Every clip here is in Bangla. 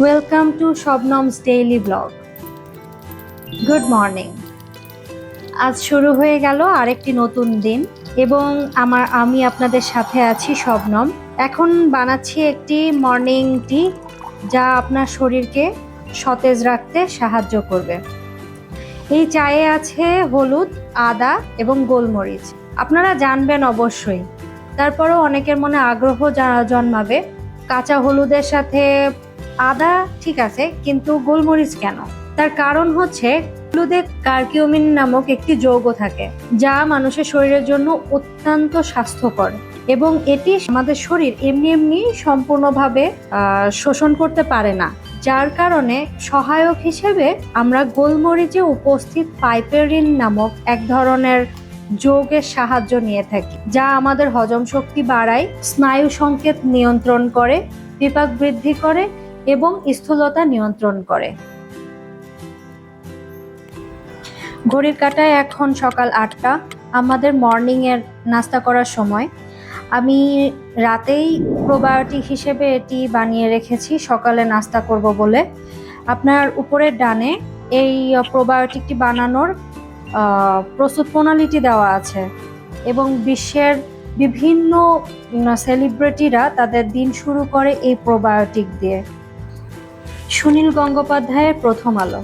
Welcome to Shabnam's daily blog good morning আজ শুরু হয়ে গেল আরেকটি নতুন দিন এবং আমার, আমি আপনাদের সাথে আছি শবনম। এখন বানাচ্ছি একটি মর্নিং টি যা আপনার শরীরকে সতেজ রাখতে সাহায্য করবে। এই চায়ে আছে হলুদ, আদা এবং গোলমরিচ। আপনারা জানবেন অবশ্যই। তারপরেও অনেকের মনে আগ্রহ জন্মাবে। কাঁচা হলুদের সাথে আদা, ঠিক আছে, কিন্তু গোলমরিচ কেন? তার কারণ হচ্ছে হলুদে কার্কিউমিন নামক একটি যৌগ থাকে, যা মানুষের শরীরের জন্য অত্যন্ত স্বাস্থ্যকর এবং এটি আমাদের শরীর এমনি এমনি সম্পূর্ণভাবে শোষণ করতে পারে না, যার কারণে সহায়ক হিসেবে আমরা গোলমরিচে উপস্থিত পাইপেরিন নামক এক ধরনের যোগের সাহায্য নিয়ে থাকি, যা আমাদের হজম শক্তি বাড়ায়, স্নায়ু সংকেত নিয়ন্ত্রণ করে, বিপাক বৃদ্ধি করে এবং স্থূলতা নিয়ন্ত্রণ করে। ঘড়ির কাঁটায় এখন সকাল আটটা। আমাদের মর্নিং এর নাস্তা করার সময়। আমি রাতেই প্রোবায়োটিক হিসেবে এটি বানিয়ে রেখেছি, সকালে নাস্তা করব বলে। আপনার উপরের ডানে এই প্রোবায়োটিকটি বানানোর প্রস্তুত প্রণালীটি দেওয়া আছে এবং বিশ্বের বিভিন্ন সেলিব্রিটিরা তাদের দিন শুরু করে এই প্রোবায়োটিক দিয়ে। সুনীল গঙ্গোপাধ্যায়ের প্রথম আলো।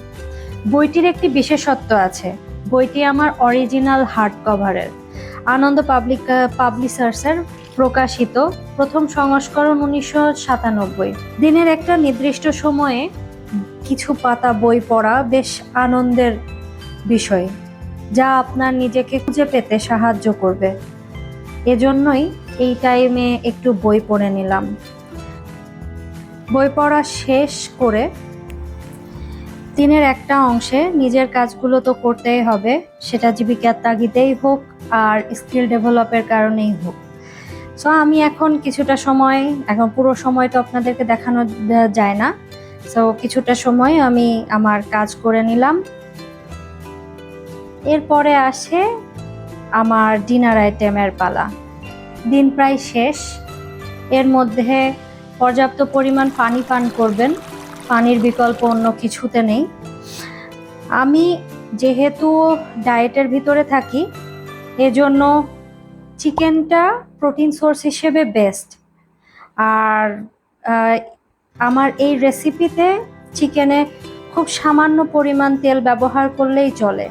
বইটির একটি বিশেষত্ব আছে, বইটি আমার অরিজিনাল হার্ড কভারের আনন্দ পাবলিক পাবলিশার্সের প্রকাশিত প্রথম সংস্করণ উনিশশো সাতানব্বই। দিনের একটা নির্দিষ্ট সময়ে কিছু পাতা বই পড়া বেশ আনন্দের বিষয়, যা আপনার নিজেকে খুঁজে পেতে সাহায্য করবে। এজন্যই এই টাইমে একটু বই পড়ে নিলাম। বই পড়া শেষ করে দিনের একটা অংশে নিজের কাজগুলো তো করতেই হবে, সেটা জীবিকার তাগিদেই হোক আর স্কিল ডেভেলপের কারণেই হোক। সো আমি এখন কিছুটা সময়, এখন পুরো সময় তো আপনাদেরকে দেখানো যায় না। সো কিছুটা সময় আমি আমার কাজ করে নিলাম। এরপরে আসে আমার ডিনার আইটেমের পালা। দিন প্রায় শেষ। এর মধ্যে পর্যাপ্ত পরিমাণ পানি পান করবেন। পানির বিকল্প অন্য কিছুতে নেই। আমি যেহেতু ডায়েটের ভিতরে থাকি, এজন্য চিকেনটা প্রোটিন সোর্স হিসেবে বেস্ট। আর আমার এই রেসিপিতে চিকেনে খুব সামান্য পরিমাণ তেল ব্যবহার করলেই চলে।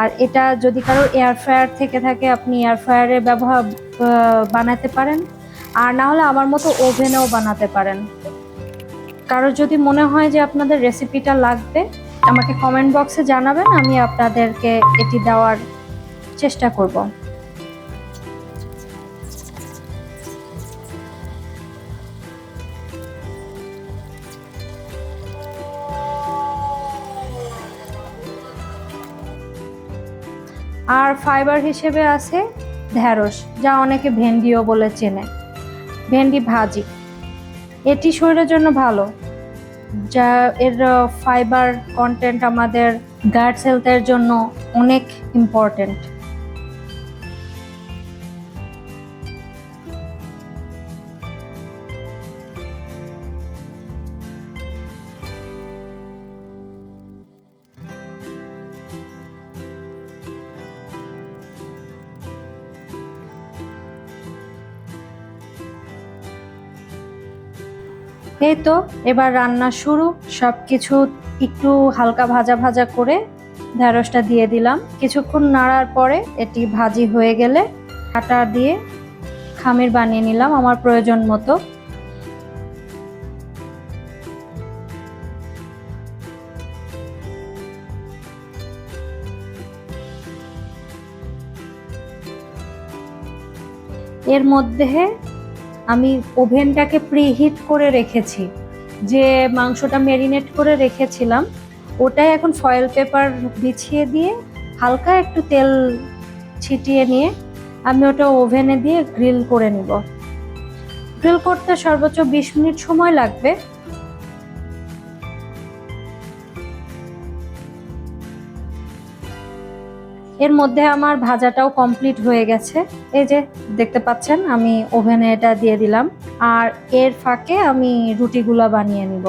আর এটা যদি কারও এয়ার ফ্রায়ার থেকে থাকে, আপনি এয়ার ফ্রায়ারে ব্যবহার বানাতে পারেন। আর না হলে আমার মতো ওভেনেও বানাতে পারেন। কারও যদি মনে হয় যে আপনাদের রেসিপিটা লাগবে, আমাকে কমেন্ট বক্সে জানাবেন, আমি আপনাদেরকে এটি দেওয়ার চেষ্টা করব। আর ফাইবার হিসেবে আছে ঢ্যাঁড়স যা অনেকে ভেন্ডিও বলে চেনে। ভেন্ডি ভাজি। এটি শরীরের জন্য ভালো। যা এর ফাইবার কন্টেন্ট আমাদের গার্ডস হেলথের জন্য অনেক ইম্পর্টেন্ট এই তো, এবার রান্না শুরু। সব কিছু একটু হালকা ভাজা ভাজা করে ঢ্যাঁড়সটা দিয়ে দিলাম। কিছুক্ষণ নাড়ার পরে এটি ভাজি হয়ে গেলে আটা দিয়ে খামির বানিয়ে নিলাম আমার প্রয়োজন মতো। এর মধ্যে আমি ওভেনটাকে প্রিহিট করে রেখেছি। যে মাংসটা ম্যারিনেট করে রেখেছিলাম, ওটাই এখন ফয়েল পেপার বিছিয়ে দিয়ে হালকা একটু তেল ছিটিয়ে নিয়ে আমি ওটা ওভেনে দিয়ে গ্রিল করে নিব। গ্রিল করতে সর্বোচ্চ বিশ মিনিট সময় লাগবে। এর মধ্যে আমার ভাজাটাও কমপ্লিট হয়ে গেছে। এই যে দেখতে পাচ্ছেন, আমি ওভেনে এটা দিয়ে দিলাম। আর এর ফাঁকে আমি রুটিগুলো বানিয়ে নিব।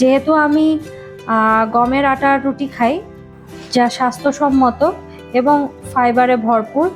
যেহেতু আমি গমের আটার রুটি খাই, যা স্বাস্থ্যসম্মত এবং ফাইবারে ভরপুর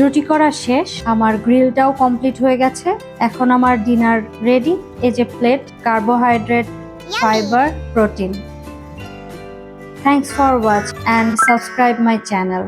রুটি করা শেষ আমার গ্রিলটাও কমপ্লিট হয়ে গেছে। এখন আমার ডিনার রেডি। এই যে plate carbohydrate fibre protein. Thanks for watch and subscribe my channel.